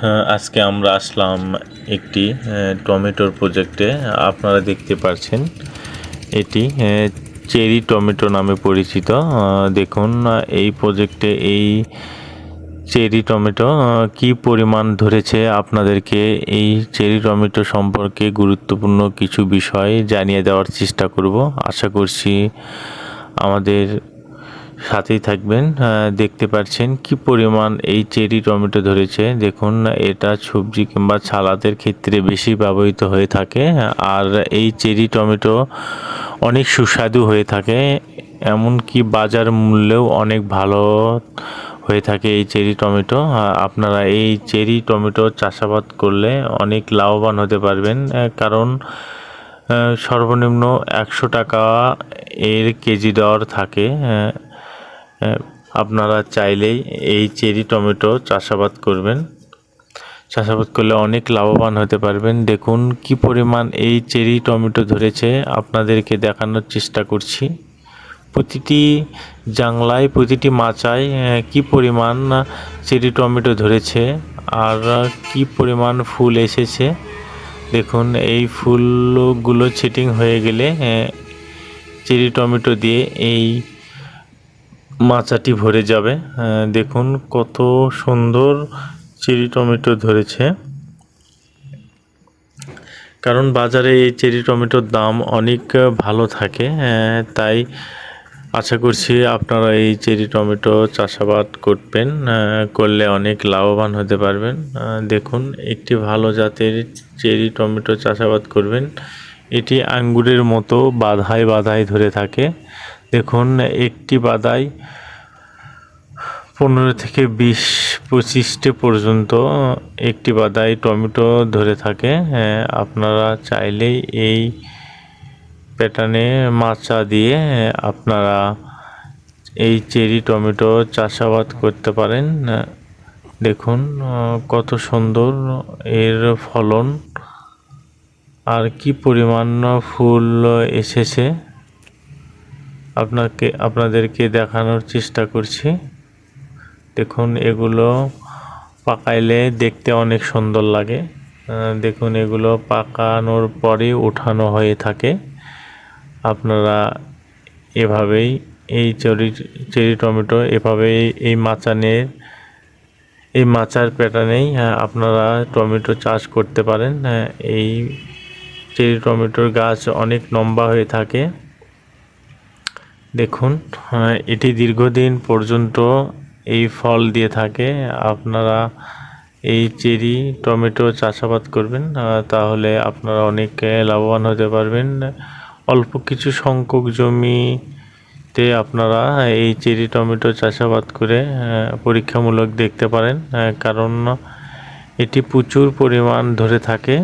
হ্যাঁ, আজকে আমরা আসলাম একটি টমেটোর প্রজেক্টে আপনারা দেখতে পাচ্ছেন এটি চেরি টমেটো নামে পরিচিত। দেখুন এই প্রজেক্টে এই চেরি টমেটো কি পরিমাণ ধরেছে আপনাদেরকে এই চেরি টমেটো সম্পর্কে গুরুত্বপূর্ণ কিছু বিষয় জানিয়ে দেওয়ার চেষ্টা করব। আশা করছি আমাদের সাথেই থাকবেন দেখতে পাচ্ছেন কি পরিমাণ এই চেরি টমেটো ধরেছে। দেখুন, এটা সবজি কিংবা সালাদের ক্ষেত্রে বেশি ব্যবহৃত হয়ে থাকে, আর এই চেরি টমেটো অনেক সুস্বাদু হয়ে থাকে, এমনকি বাজার মূল্যেও অনেক ভালো হয়ে থাকে এই চেরি টমেটো। আপনারা এই চেরি টমেটো চাষাবাদ করলে অনেক লাভবান হতে পারবেন কারণ সর্বনিম্ন একশো টাকা এর কেজি দর থাকে আপনারা চাইলেই এই চেরি টমেটো চাষাবাদ করবেন। চাষাবাদ করলে অনেক লাভবান হতে পারবেন। দেখুন কি পরিমাণ এই চেরি টমেটো ধরেছে, আপনাদেরকে দেখানোর চেষ্টা করছি। প্রতিটি জাংলায়, প্রতিটি মাচায় কি পরিমাণ চেরি টমেটো ধরেছে আর কি পরিমাণ ফুল এসেছে। দেখুন, এই ফুলগুলো ছিটিং হয়ে গেলে চেরি টমেটো দিয়ে এই মাচাটি ভরে যাবে। দেখুন কত সুন্দর চেরি টমেটো ধরেছে। কারণ বাজারে এই চেরি টমেটোর দাম অনেক ভালো থাকে তাই আশা করছি আপনারা এই চেরি টমেটো চাষাবাদ করবেন করলে অনেক লাভবান হতে পারবেন। দেখুন একটি ভালো জাতের চেরি টমেটো চাষাবাদ করবেন। এটি আঙ্গুরের মতো বাধায় বাধায় ধরে থাকে। দেখুন, একটি বাদায় পনেরো থেকে বিশ, পঁচিশটি পর্যন্ত একটি বাদায় টমেটো ধরে থাকে। আপনারা চাইলেই এই প্যাটার্নে মাচা দিয়ে আপনারা এই চেরি টমেটো চাষাবাদ করতে পারেন। দেখুন কত সুন্দর এর ফলন। আর কি পরিমাণ ফুল এসেছে। আপনাকে, আপনাদেরকে দেখানোর চেষ্টা করছি। দেখুন, এগুলো পাকাইলে দেখতে অনেক সুন্দর লাগে। দেখুন, এগুলো পাকানোর পরে উঠানো হয়ে থাকে। আপনারা এভাবেই এই চেরি চেরি টমেটো এভাবেই এই মাচানের, এই মাচার প্যাটার্নেই আপনারা টমেটো চাষ করতে পারেন। এই চেরি টমেটোর গাছ অনেক লম্বা হয়ে থাকে। দেখুন আহ, এটি দীর্ঘদিন পর্যন্ত এই ফল দিয়ে থাকে। আপনারা এই চেরি টমেটো চাষাবাদ করবেন তাহলে আপনারা অনেক লাভবান হতে পারবেন। অল্প কিছু সংখ্যক জমিতে আপনারা এই চেরি টমেটো চাষাবাদ করে পরীক্ষামূলক দেখতে পারেন কারণ এটি প্রচুর পরিমাণ ধরে থাকে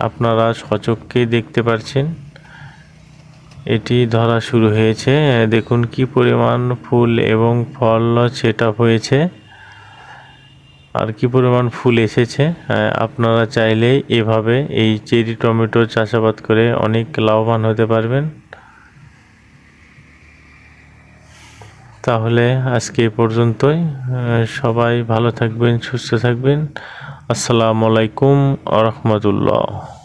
আপনারা সচক্ষে দেখতে পাচ্ছেন এটি ধরা শুরু হয়েছে। দেখুন কি পরিমাণ ফুল এবং ফল সেট হয়েছে। আর কি পরিমাণ ফুল এসেছে। আপনারা চাইলে এভাবে এই চেরি টমেটো চাষাবাদ করে অনেক লাভবান হতে পারবেন। তাহলে আজকে এ পর্যন্তই। সবাই ভালো থাকবেন, সুস্থ থাকবেন। আসসালামু আলাইকুম আ রহমতুল্লাহ।